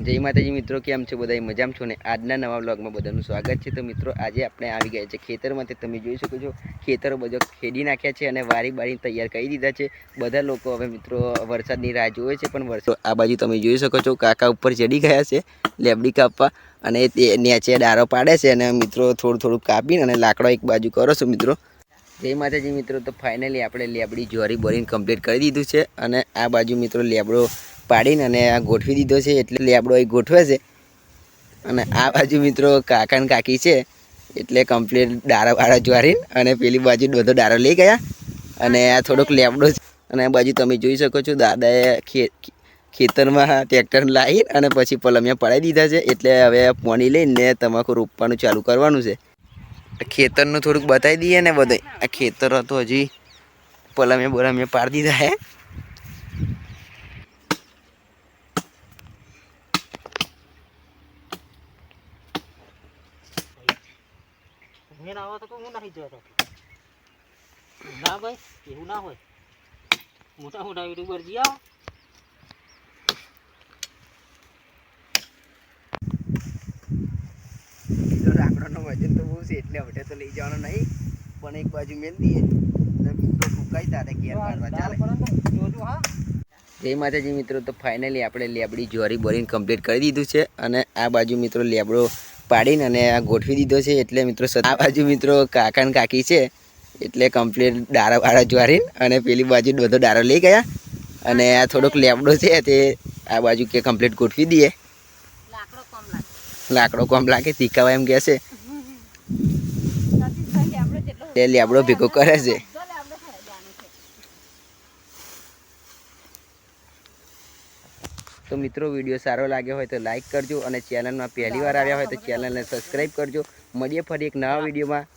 જય માતાજી મિત્રો, કેમ છો બધા મજામાં છો ને? આજના નવા બ્લોગમાં બધાનું સ્વાગત છે. તો મિત્રો, આજે આપણે આવી ગયા છે ખેતરમાંથી. તમે જોઈ શકો છો, ખેતરો બધો ખેડી નાખ્યા છે અને વારી બારી તૈયાર કરી દીધા છે. બધા લોકો હવે મિત્રો, વરસાદની રાહ જોવે છે, પણ વરસાદ આ બાજુ તમે જોઈ શકો છો, કાકા ઉપર ચડી ગયા છે, લેબડી કાપવા. અને તે નીચે ડારો પાડે છે અને મિત્રો, થોડું થોડું કાપીને અને લાકડો એક બાજુ કરો છો મિત્રો. જય માતાજી મિત્રો, તો ફાઇનલી આપણે લેબડી જોરી બોરીને કમ્પ્લીટ કરી દીધું છે. અને આ બાજુ મિત્રો લેબડો પાડીને અને આ ગોઠવી દીધો છે એટલે લેબડો અહીં ગોઠવે છે. અને આ બાજુ મિત્રો કાકા ને કાકી છે, એટલે કમ્પ્લીટ ડારા વાળા જ્વારીને અને પેલી બાજુ બધો ડારો લઈ ગયા. અને આ થોડોક લેબડો છે. અને આ બાજુ તમે જોઈ શકો છો દાદાએ ખેતરમાં ટ્રેક્ટર લાવી અને પછી પલમિયા પડાવી દીધા છે. એટલે હવે પોણી લઈને તમાકુ રોપવાનું ચાલુ કરવાનું છે. ખેતરનું થોડુંક બતાવી દઈએ ને બધે. આ ખેતર હતું હજી પલમિયા બોલમિયા પાડી દીધા હે ઘેર આવે તો હું નથી જતો? ના ભાઈ એવું ના હોય. મોટા મોટા યુટ્યુબર જી આવો વજન તો બહુ છે એટલે હવે તો લઈ જવાનો નહીં પણ એક બાજુ મેલ દઈએ. મિત્રો ફૂંકાઈ તારે ઘેર કાઢવા ચાલે. જય માતાજી મિત્રો તો ફાઇનલી આપણે લેબડી જોરી બોરીને કમ્પ્લીટ કરી દીધું છે અને આ બાજુ મિત્રો લેબડો પાડીને અને આ ગોઠવી દીધો છે. એટલે મિત્રો આ બાજુ મિત્રો કાકા ને કાકી છે. એટલે કમ્પ્લીટ ડારા વાળા જ્વારીને અને પેલી બાજુ બધો ડારો લઈ ગયા. અને આ થોડોક લેબડો છે તે આ બાજુ કે કમ્પ્લીટ ગોઠવી દઈએ. લાકડો કમ લાગે. તીખાવા એમ કહે છે. લેબડો ભેગો કરે છે. તો મિત્રો, વીડિયો સારો લાગ્યો હોય તો લાઇક કરજો અને ચેનલમાં પહેલી વાર આવ્યા હોય તો ચેનલને સબસ્ક્રાઈબ કરજો. મળીએ ફરી એક નવા વિડીયોમાં.